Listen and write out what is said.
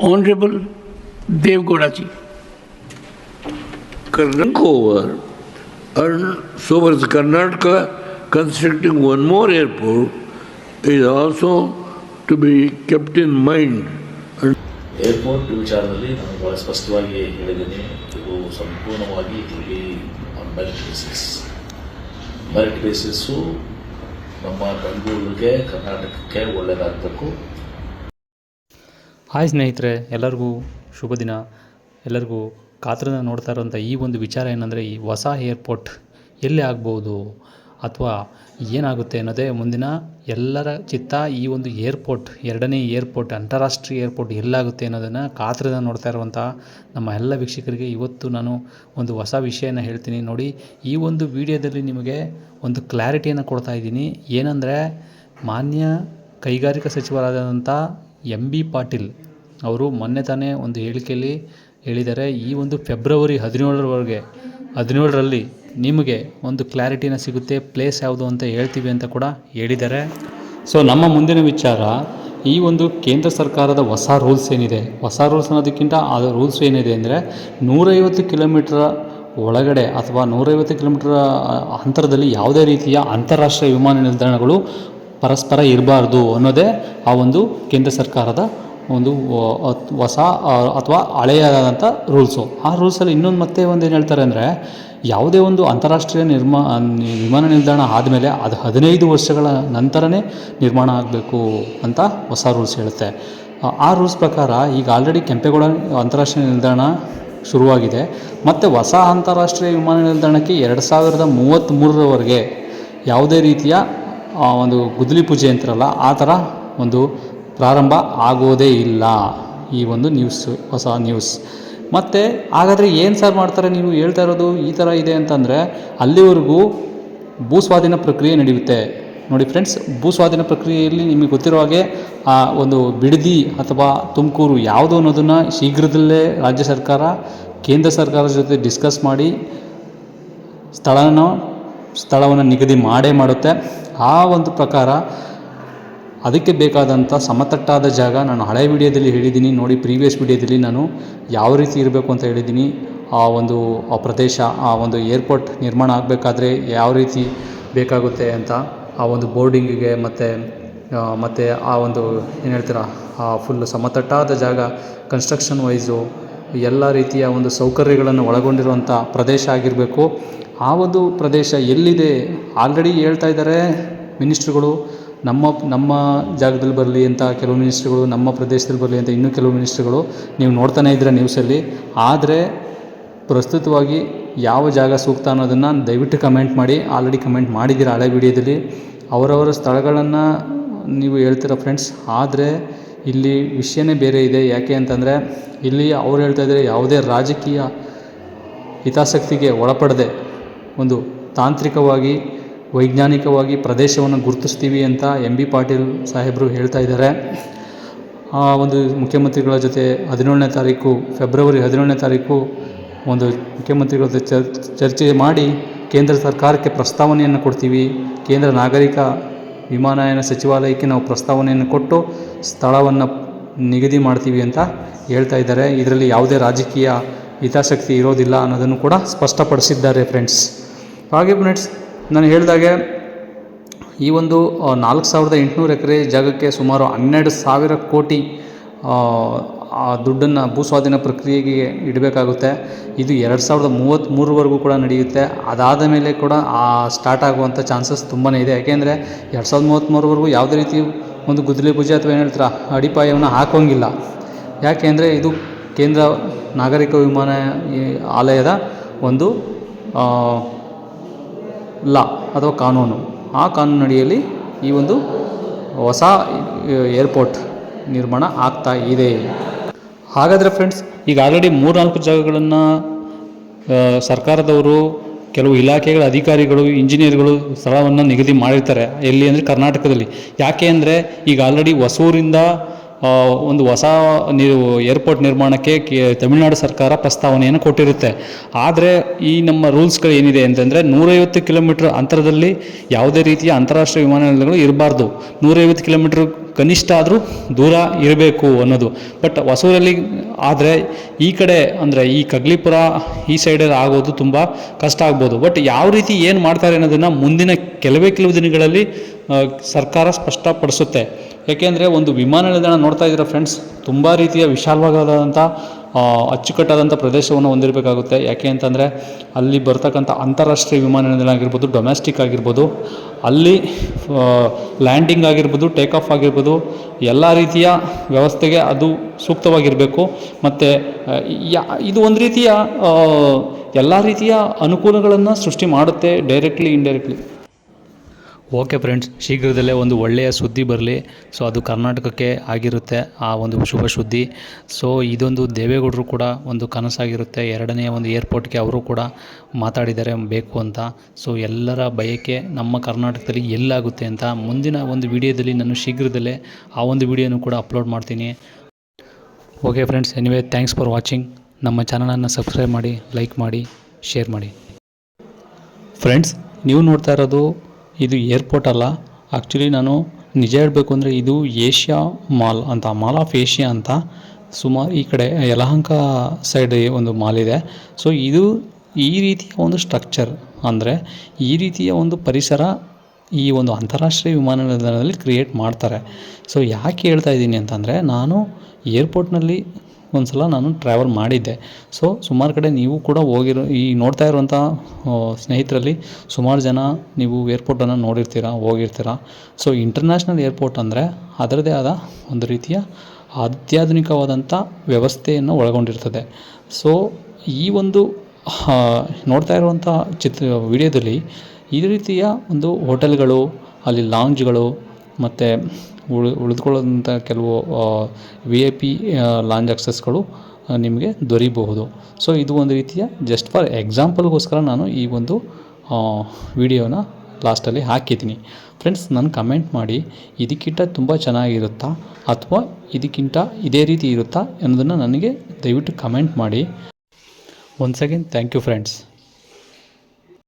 Honorable Dev Gowda ji. Karnataka over, and so was Karnataka constructing one more airport is also to be kept in mind. Airport ವಿಚಾರದಲ್ಲಿ ನಾನು ಭಾಳ ಸ್ಪಷ್ಟವಾಗಿ ಹೇಳಿದ್ದೀನಿ ಇದು ಸಂಪೂರ್ಣವಾಗಿ ಇಲ್ಲಿ on merit basis merit basis ನಮ್ಮ ಬೆಂಗಳೂರಿಗೆ ಕರ್ನಾಟಕಕ್ಕೆ ಒಳ್ಳೆಯದಾಗಬೇಕು ಹಾಯ್ ಸ್ನೇಹಿತರೆ, ಎಲ್ಲರಿಗೂ ಶುಭ ದಿನ. ಎಲ್ಲರಿಗೂ ಕಾತರದಿಂದ ನೋಡ್ತಾ ಇರೋಂಥ ಈ ಒಂದು ವಿಚಾರ ಏನಂದರೆ, ಈ ಹೊಸ ಏರ್ಪೋರ್ಟ್ ಎಲ್ಲಿ ಆಗ್ಬೋದು ಅಥವಾ ಏನಾಗುತ್ತೆ ಅನ್ನೋದೇ ಮುಂದಿನ ಎಲ್ಲರ ಚಿತ್ತ ಈ ಒಂದು ಏರ್ಪೋರ್ಟ್ ಎರಡನೇ ಏರ್ಪೋರ್ಟ್ ಅಂತಾರಾಷ್ಟ್ರೀಯ ಏರ್ಪೋರ್ಟ್ ಎಲ್ಲಾಗುತ್ತೆ ಅನ್ನೋದನ್ನು ಕಾತರದಿಂದ ನೋಡ್ತಾ ಇರುವಂಥ ನಮ್ಮ ಎಲ್ಲ ವೀಕ್ಷಕರಿಗೆ ಇವತ್ತು ನಾನು ಒಂದು ಹೊಸ ವಿಷಯನ ಹೇಳ್ತೀನಿ. ನೋಡಿ, ಈ ಒಂದು ವಿಡಿಯೋದಲ್ಲಿ ನಿಮಗೆ ಒಂದು ಕ್ಲಾರಿಟಿಯನ್ನು ಕೊಡ್ತಾ ಇದ್ದೀನಿ. ಏನಂದರೆ, ಮಾನ್ಯ ಕೈಗಾರಿಕಾ ಸಚಿವರಾದಂಥ ಎಂ ಬಿ ಪಾಟೀಲ್ ಅವರು ಮೊನ್ನೆ ತಾನೇ ಒಂದು ಹೇಳಿಕೆಯಲ್ಲಿ ಹೇಳಿದ್ದಾರೆ, ಈ ಒಂದು ಫೆಬ್ರವರಿ ಹದಿನೇಳರವರೆಗೆ, ಹದಿನೇಳರಲ್ಲಿ ನಿಮಗೆ ಒಂದು ಕ್ಲಾರಿಟಿನ ಸಿಗುತ್ತೆ ಪ್ಲೇಸ್ ಯಾವುದು ಅಂತ ಹೇಳ್ತೀವಿ ಅಂತ ಕೂಡ ಹೇಳಿದ್ದಾರೆ. ಸೊ ನಮ್ಮ ಮುಂದಿನ ವಿಚಾರ, ಈ ಒಂದು ಕೇಂದ್ರ ಸರ್ಕಾರದ ಹೊಸ ರೂಲ್ಸ್ ಏನಿದೆ? ಹೊಸ ರೂಲ್ಸ್ ಅನ್ನೋದಕ್ಕಿಂತ ಆ ರೂಲ್ಸ್ ಏನಿದೆ ಅಂದರೆ, ನೂರೈವತ್ತು ಕಿಲೋಮೀಟ್ರ ಒಳಗಡೆ ಅಥವಾ ನೂರೈವತ್ತು ಕಿಲೋಮೀಟರ್ ಅಂತರದಲ್ಲಿ ಯಾವುದೇ ರೀತಿಯ ಅಂತಾರಾಷ್ಟ್ರೀಯ ವಿಮಾನ ನಿಲ್ದಾಣಗಳು ಪರಸ್ಪರ ಇರಬಾರ್ದು ಅನ್ನೋದೇ ಆ ಒಂದು ಕೇಂದ್ರ ಸರ್ಕಾರದ ಒಂದು ಹೊಸ ಅಥವಾ ಹಳೆಯದಾದಂಥ ರೂಲ್ಸು. ಆ ರೂಲ್ಸಲ್ಲಿ ಇನ್ನೊಂದು ಮತ್ತೆ ಒಂದು ಏನು ಹೇಳ್ತಾರೆ ಅಂದರೆ, ಯಾವುದೇ ಒಂದು ಅಂತಾರಾಷ್ಟ್ರೀಯ ನಿರ್ಮಾ, ವಿಮಾನ ನಿಲ್ದಾಣ ಆದಮೇಲೆ ಅದು ಹದಿನೈದು ವರ್ಷಗಳ ನಂತರನೇ ನಿರ್ಮಾಣ ಆಗಬೇಕು ಅಂತ ಹೊಸ ರೂಲ್ಸ್ ಹೇಳುತ್ತೆ. ಆ- ರೂಲ್ಸ್ ಪ್ರಕಾರ ಈಗ ಆಲ್ರೆಡಿ ಕೆಂಪೇಗೌಡ ಅಂತಾರಾಷ್ಟ್ರೀಯ ನಿಲ್ದಾಣ ಶುರುವಾಗಿದೆ. ಮತ್ತು ಹೊಸ ಅಂತಾರಾಷ್ಟ್ರೀಯ ವಿಮಾನ ನಿಲ್ದಾಣಕ್ಕೆ ಎರಡು ಸಾವಿರದ ಮೂವತ್ತ್ಮೂರರವರೆಗೆ ಯಾವುದೇ ರೀತಿಯ ಒಂದು ಗುದ್ದಲಿ ಪೂಜೆ ಅಂತಾರಲ್ಲ, ಆ ಥರ ಒಂದು ಪ್ರಾರಂಭ ಆಗೋದೇ ಇಲ್ಲ. ಈ ಒಂದು ನ್ಯೂಸ್ ಹೊಸ ನ್ಯೂಸ್ ಮತ್ತು ಹಾಗಾದರೆ ಏನು ಸರ್ ಮಾಡ್ತಾರೆ ನೀವು ಹೇಳ್ತಾ ಇರೋದು ಈ ಥರ ಇದೆ ಅಂತಂದರೆ, ಅಲ್ಲಿವರೆಗೂ ಭೂಸ್ವಾಧೀನ ಪ್ರಕ್ರಿಯೆ ನಡೆಯುತ್ತೆ. ನೋಡಿ ಫ್ರೆಂಡ್ಸ್ ಭೂಸ್ವಾಧೀನ ಪ್ರಕ್ರಿಯೆಯಲ್ಲಿ ನಿಮಗೆ ಗೊತ್ತಿರೋ ಹಾಗೆ, ಆ ಒಂದು ಬಿಡದಿ ಅಥವಾ ತುಮಕೂರು ಯಾವುದು ಅನ್ನೋದನ್ನು ಶೀಘ್ರದಲ್ಲೇ ರಾಜ್ಯ ಸರ್ಕಾರ, ಕೇಂದ್ರ ಸರ್ಕಾರದ ಜೊತೆ ಡಿಸ್ಕಸ್ ಮಾಡಿ, ಸ್ಥಳನ ಸ್ಥಳವನ್ನು ನಿಗದಿ ಮಾಡೇ ಮಾಡುತ್ತೆ. ಆ ಒಂದು ಪ್ರಕಾರ ಅದಕ್ಕೆ ಬೇಕಾದಂಥ ಸಮತಟ್ಟಾದ ಜಾಗ ನಾನು ಹಳೆ ವಿಡಿಯೋದಲ್ಲಿ ಹೇಳಿದ್ದೀನಿ. ನೋಡಿ ಪ್ರೀವಿಯಸ್ ವಿಡಿಯೋದಲ್ಲಿ ನಾನು ಯಾವ ರೀತಿ ಇರಬೇಕು ಅಂತ ಹೇಳಿದ್ದೀನಿ. ಆ ಒಂದು, ಆ ಪ್ರದೇಶ, ಆ ಒಂದು ಏರ್ಪೋರ್ಟ್ ನಿರ್ಮಾಣ ಆಗಬೇಕಾದ್ರೆ ಯಾವ ರೀತಿ ಬೇಕಾಗುತ್ತೆ ಅಂತ, ಆ ಒಂದು ಬೋರ್ಡಿಂಗಿಗೆ ಮತ್ತು ಮತ್ತು ಆ ಒಂದು ಏನು ಹೇಳ್ತೀರಾ, ಆ ಫುಲ್ ಸಮತಟ್ಟಾದ ಜಾಗ ಕನ್ಸ್ಟ್ರಕ್ಷನ್ ವೈಸು ಎಲ್ಲ ರೀತಿಯ ಒಂದು ಸೌಕರ್ಯಗಳನ್ನು ಒಳಗೊಂಡಿರುವಂಥ ಪ್ರದೇಶ ಆಗಿರಬೇಕು. ಆ ಒಂದು ಪ್ರದೇಶ ಎಲ್ಲಿದೆ? ಆಲ್ರೆಡಿ ಹೇಳ್ತಾ ಇದ್ದಾರೆ ಮಿನಿಸ್ಟ್ರುಗಳು, ನಮ್ಮ ನಮ್ಮ ಜಾಗದಲ್ಲಿ ಬರಲಿ ಅಂತ ಕೆಲವು ಮಿನಿಸ್ಟ್ರುಗಳು, ನಮ್ಮ ಪ್ರದೇಶದಲ್ಲಿ ಬರಲಿ ಅಂತ ಇನ್ನೂ ಕೆಲವು ಮಿನಿಸ್ಟ್ರುಗಳು ನೀವು ನೋಡ್ತಾನೇ ಇದ್ದೀರ ನ್ಯೂಸಲ್ಲಿ. ಆದರೆ ಪ್ರಸ್ತುತವಾಗಿ ಯಾವ ಜಾಗ ಸೂಕ್ತ ಅನ್ನೋದನ್ನು ದಯವಿಟ್ಟು ಕಮೆಂಟ್ ಮಾಡಿ. ಆಲ್ರೆಡಿ ಕಮೆಂಟ್ ಮಾಡಿದ್ದೀರ ಹಳೆ ವಿಡಿಯೋದಲ್ಲಿ. ಅವರವರ ಸ್ಥಳಗಳನ್ನು ನೀವು ಹೇಳ್ತೀರ ಫ್ರೆಂಡ್ಸ್ ಆದರೆ ಇಲ್ಲಿ ವಿಷಯನೇ ಬೇರೆ ಇದೆ. ಯಾಕೆ ಅಂತಂದರೆ ಇಲ್ಲಿ ಅವ್ರು ಹೇಳ್ತಾ ಇದ್ದಾರೆ ಯಾವುದೇ ರಾಜಕೀಯ ಹಿತಾಸಕ್ತಿಗೆ ಒಳಪಡದೆ ಒಂದು ತಾಂತ್ರಿಕವಾಗಿ, ವೈಜ್ಞಾನಿಕವಾಗಿ ಪ್ರದೇಶವನ್ನು ಗುರುತಿಸ್ತೀವಿ ಅಂತ ಎಂ ಬಿ ಪಾಟೀಲ್ ಸಾಹೇಬರು ಹೇಳ್ತಾ ಇದ್ದಾರೆ. ಆ ಒಂದು ಮುಖ್ಯಮಂತ್ರಿಗಳ ಜೊತೆ ಹದಿನೇಳನೇ ತಾರೀಕು, ಫೆಬ್ರವರಿ ಹದಿನೇಳನೇ ತಾರೀಕು ಒಂದು ಮುಖ್ಯಮಂತ್ರಿಗಳ ಜೊತೆ ಚರ್, ಚರ್ಚೆ ಮಾಡಿ ಕೇಂದ್ರ ಸರ್ಕಾರಕ್ಕೆ ಪ್ರಸ್ತಾವನೆಯನ್ನು ಕೊಡ್ತೀವಿ. ಕೇಂದ್ರ ನಾಗರಿಕ ವಿಮಾನಯಾನ ಸಚಿವಾಲಯಕ್ಕೆ ನಾವು ಪ್ರಸ್ತಾವನೆಯನ್ನು ಕೊಟ್ಟು ಸ್ಥಳವನ್ನು ನಿಗದಿ ಮಾಡ್ತೀವಿ ಅಂತ ಹೇಳ್ತಾ ಇದ್ದಾರೆ. ಇದರಲ್ಲಿ ಯಾವುದೇ ರಾಜಕೀಯ ಹಿತಾಸಕ್ತಿ ಇರೋದಿಲ್ಲ ಅನ್ನೋದನ್ನು ಕೂಡ ಸ್ಪಷ್ಟಪಡಿಸಿದ್ದಾರೆ ಫ್ರೆಂಡ್ಸ್. ಹಾಗೆ ಫ್ರೆಂಡ್ಸ್, ನಾನು ಹೇಳಿದಾಗೆ ಈ ಒಂದು ನಾಲ್ಕು ಸಾವಿರದ ಎಂಟುನೂರು ಎಕರೆ ಜಾಗಕ್ಕೆ ಸುಮಾರು ಹನ್ನೆರಡು ಸಾವಿರ ಕೋಟಿ ಆ, ದುಡ್ಡನ್ನು ಭೂಸ್ವಾಧೀನ ಪ್ರಕ್ರಿಯೆಗೆ ಇಡಬೇಕಾಗುತ್ತೆ. ಇದು ಎರಡು ಸಾವಿರದ ಮೂವತ್ತ್ಮೂರವರೆಗೂ ಕೂಡ ನಡೆಯುತ್ತೆ. ಅದಾದ ಮೇಲೆ ಕೂಡ ಆ ಸ್ಟಾರ್ಟ್ ಆಗುವಂಥ ಚಾನ್ಸಸ್ ತುಂಬಾ ಇದೆ. ಯಾಕೆಂದರೆ ಎರಡು ಸಾವಿರದ ಮೂವತ್ತ್ಮೂರವರೆಗೂ ಯಾವುದೇ ರೀತಿ ಒಂದು ಗುದ್ದಲಿ ಪೂಜೆ ಅಥವಾ ಏನು ಹೇಳ್ತಾರ ಅಡಿಪಾಯವನ್ನು ಹಾಕೋಂಗಿಲ್ಲ ಯಾಕೆಂದರೆ ಇದು ಕೇಂದ್ರ ನಾಗರಿಕ ವಿಮಾನ ಆಲಯದ ಒಂದು ಲಾ ಅಥವಾ ಕಾನೂನು. ಆ ಕಾನೂನು ಅಡಿಯಲ್ಲಿ ಈ ಒಂದು ಹೊಸ ಏರ್ಪೋರ್ಟ್ ನಿರ್ಮಾಣ ಆಗ್ತಾ ಇದೆ. ಹಾಗಾದರೆ ಫ್ರೆಂಡ್ಸ್ ಈಗ ಆಲ್ರೆಡಿ ಮೂರ್ನಾಲ್ಕು ಜಾಗಗಳನ್ನು ಸರ್ಕಾರದವರು, ಕೆಲವು ಇಲಾಖೆಗಳ ಅಧಿಕಾರಿಗಳು ಇಂಜಿನಿಯರ್ಗಳು ಸ್ಥಳವನ್ನು ನಿಗದಿ ಮಾಡಿರ್ತಾರೆ. ಎಲ್ಲಿ ಅಂದರೆ ಕರ್ನಾಟಕದಲ್ಲಿ. ಯಾಕೆ ಅಂದರೆ, ಈಗ ಆಲ್ರೆಡಿ ಹೊಸೂರಿಂದ ಒಂದು ಹೊಸ ನೀವು ಏರ್ಪೋರ್ಟ್ ನಿರ್ಮಾಣಕ್ಕೆ ತಮಿಳುನಾಡು ಸರ್ಕಾರ ಪ್ರಸ್ತಾವನೆಯನ್ನು ಕೊಟ್ಟಿರುತ್ತೆ. ಆದರೆ, ಈ ನಮ್ಮ ರೂಲ್ಸ್ಗಳು ಏನಿದೆ ಅಂತಂದರೆ, ನೂರೈವತ್ತು ಕಿಲೋಮೀಟ್ರ್ ಅಂತರದಲ್ಲಿ ಯಾವುದೇ ರೀತಿಯ ಅಂತಾರಾಷ್ಟ್ರೀಯ ವಿಮಾನ ನಿಲ್ದಾಣಗಳು ಇರಬಾರ್ದು. ನೂರೈವತ್ತು ಕಿಲೋಮೀಟ್ರ್ ಕನಿಷ್ಠ ಆದರೂ ದೂರ ಇರಬೇಕು ಅನ್ನೋದು. ಬಟ್ ಹೊಸೂರಲ್ಲಿ ಆದರೆ ಈ ಕಡೆ ಅಂದರೆ ಈ ಕಗ್ಲಿಪುರ ಈ ಸೈಡಲ್ಲಿ ಆಗೋದು ತುಂಬ ಕಷ್ಟ ಆಗ್ಬೋದು. ಬಟ್ ಯಾವ ರೀತಿ ಏನು ಮಾಡ್ತಾರೆ ಅನ್ನೋದನ್ನು ಮುಂದಿನ ಕೆಲವೇ ಕೆಲವು ದಿನಗಳಲ್ಲಿ ಸರ್ಕಾರ ಸ್ಪಷ್ಟಪಡಿಸುತ್ತೆ. ಏಕೆಂದರೆ ಒಂದು ವಿಮಾನ ನಿಲ್ದಾಣ ನೋಡ್ತಾ ಇದ್ದೀರಾ ಫ್ರೆಂಡ್ಸ್ ತುಂಬ ರೀತಿಯ ವಿಶಾಲವಾದಂಥ ಅಚ್ಚುಕಟ್ಟಾದಂಥ ಪ್ರದೇಶವನ್ನು ಹೊಂದಿರಬೇಕಾಗುತ್ತೆ. ಯಾಕೆ ಅಂತಂದರೆ ಅಲ್ಲಿ ಬರ್ತಕ್ಕಂಥ ಅಂತಾರಾಷ್ಟ್ರೀಯ ವಿಮಾನ ನಿಲ್ದಾಣ ಆಗಿರ್ಬೋದು ಡೊಮೆಸ್ಟಿಕ್ ಆಗಿರ್ಬೋದು, ಅಲ್ಲಿ ಲ್ಯಾಂಡಿಂಗ್ ಆಗಿರ್ಬೋದು ಟೇಕ್ ಆಫ್ ಆಗಿರ್ಬೋದು, ಎಲ್ಲ ರೀತಿಯ ವ್ಯವಸ್ಥೆಗೆ ಅದು ಸೂಕ್ತವಾಗಿರಬೇಕು. ಮತ್ತು ಯಾ, ಇದು ಒಂದು ರೀತಿಯ ಎಲ್ಲ ರೀತಿಯ ಅನುಕೂಲಗಳನ್ನು ಸೃಷ್ಟಿ ಮಾಡುತ್ತೆ ಡೈರೆಕ್ಟ್ಲಿ ಇಂಡೈರೆಕ್ಟ್ಲಿ ಓಕೆ ಫ್ರೆಂಡ್ಸ್ ಶೀಘ್ರದಲ್ಲೇ ಒಂದು ಒಳ್ಳೆಯ ಸುದ್ದಿ ಬರಲಿ. ಸೊ ಅದು ಕರ್ನಾಟಕಕ್ಕೆ ಆಗಿರುತ್ತೆ ಆ ಒಂದು ಶುಭ ಸುದ್ದಿ. ಸೊ ಇದೊಂದು ದೇವೇಗೌಡರು ಕೂಡ ಒಂದು ಕನಸಾಗಿರುತ್ತೆ. ಎರಡನೇ ಒಂದು ಏರ್ಪೋರ್ಟ್ಗೆ ಅವರು ಕೂಡ ಮಾತಾಡಿದ್ದಾರೆ ಬೇಕು ಅಂತ. ಸೊ ಎಲ್ಲರ ಬಯಕೆ ನಮ್ಮ ಕರ್ನಾಟಕದಲ್ಲಿ ಎಲ್ಲಾಗುತ್ತೆ ಅಂತ. ಮುಂದಿನ ಒಂದು ವಿಡಿಯೋದಲ್ಲಿ ನಾನು ಶೀಘ್ರದಲ್ಲೇ ಆ ಒಂದು ವಿಡಿಯೋನು ಕೂಡ ಅಪ್ಲೋಡ್ ಮಾಡ್ತೀನಿ. Okay friends anyway thanks for watching ನಮ್ಮ ಚಾನಲನ್ನು ಸಬ್ಸ್ಕ್ರೈಬ್ ಮಾಡಿ ಲೈಕ್ ಮಾಡಿ ಶೇರ್ ಮಾಡಿ. ಫ್ರೆಂಡ್ಸ್ ನೀವು ನೋಡ್ತಾ ಇರೋದು ಇದು ಏರ್ಪೋರ್ಟ್ ಅಲ್ಲ. ಆ್ಯಕ್ಚುಲಿ ನಾನು ನಿಜ ಹೇಳಬೇಕು ಅಂದರೆ ಇದು ಏಷ್ಯಾ ಮಾಲ್ ಅಂತ ಮಾಲ್ ಆಫ್ ಏಷ್ಯಾ ಅಂತ ಸುಮಾರು ಈ ಕಡೆ ಯಲಹಂಕ ಸೈಡ್ ಒಂದು ಮಾಲ್ ಇದೆ. ಸೊ ಇದು ಈ ರೀತಿಯ ಒಂದು ಸ್ಟ್ರಕ್ಚರ್ ಅಂದರೆ ಈ ರೀತಿಯ ಒಂದು ಪರಿಸರ ಈ ಒಂದು ಅಂತಾರಾಷ್ಟ್ರೀಯ ವಿಮಾನ ನಿಲ್ದಾಣದಲ್ಲಿ ಕ್ರಿಯೇಟ್ ಮಾಡ್ತಾರೆ. ಸೊ ಯಾಕೆ ಹೇಳ್ತಾ ಇದ್ದೀನಿ ಅಂತಂದರೆ ನಾನು ಏರ್ಪೋರ್ಟ್ನಲ್ಲಿ ಒಂದು ಸಲ ನಾನು ಟ್ರಾವೆಲ್ ಮಾಡಿದ್ದೆ. ಸೊ ಸುಮಾರು ಕಡೆ ನೀವು ಕೂಡ ಹೋಗಿರೋ, ಈ ನೋಡ್ತಾ ಇರುವಂಥ ಸ್ನೇಹಿತರಲ್ಲಿ ಸುಮಾರು ಜನ ನೀವು ಏರ್ಪೋರ್ಟನ್ನು ನೋಡಿರ್ತೀರ, ಹೋಗಿರ್ತೀರ. ಸೊ ಇಂಟರ್ನ್ಯಾಷನಲ್ ಏರ್ಪೋರ್ಟ್ ಅಂದರೆ ಅದರದೇ ಆದ ಒಂದು ರೀತಿಯ ಅತ್ಯಾಧುನಿಕವಾದಂಥ ವ್ಯವಸ್ಥೆಯನ್ನು ಒಳಗೊಂಡಿರ್ತದೆ. ಸೊ ಈ ಒಂದು ನೋಡ್ತಾ ಇರುವಂಥ ಚಿತ್ರ, ವಿಡಿಯೋದಲ್ಲಿ ಈ ರೀತಿಯ ಒಂದು ಹೋಟೆಲ್ಗಳು, ಅಲ್ಲಿ ಲಾಂಜ್ಗಳು ಮತ್ತು ಉಳಿ ಉಳಿದುಕೊಳ್ಳೋದಂಥ ಕೆಲವು ವಿ ಐ ಪಿ ಲಾಂಜ್ ಆಕ್ಸಸ್ಗಳು ನಿಮಗೆ ದೊರೀಬಹುದು. ಸೊ ಇದು ಒಂದು ರೀತಿಯ ಜಸ್ಟ್ ಫಾರ್ ಎಕ್ಸಾಂಪಲ್ಗೋಸ್ಕರ ನಾನು ಈ ಒಂದು ವಿಡಿಯೋನ ಲಾಸ್ಟಲ್ಲಿ ಹಾಕಿದ್ದೀನಿ. ಫ್ರೆಂಡ್ಸ್ ನಾನು ಕಮೆಂಟ್ ಮಾಡಿ, ಇದಕ್ಕಿಂತ ತುಂಬ ಚೆನ್ನಾಗಿರುತ್ತಾ? ಅಥವಾ, ಇದಕ್ಕಿಂತ ಇದೇ ರೀತಿ ಇರುತ್ತಾ? ಅನ್ನೋದನ್ನು ನನಗೆ ದಯವಿಟ್ಟು ಕಮೆಂಟ್ ಮಾಡಿ. Once again thank you friends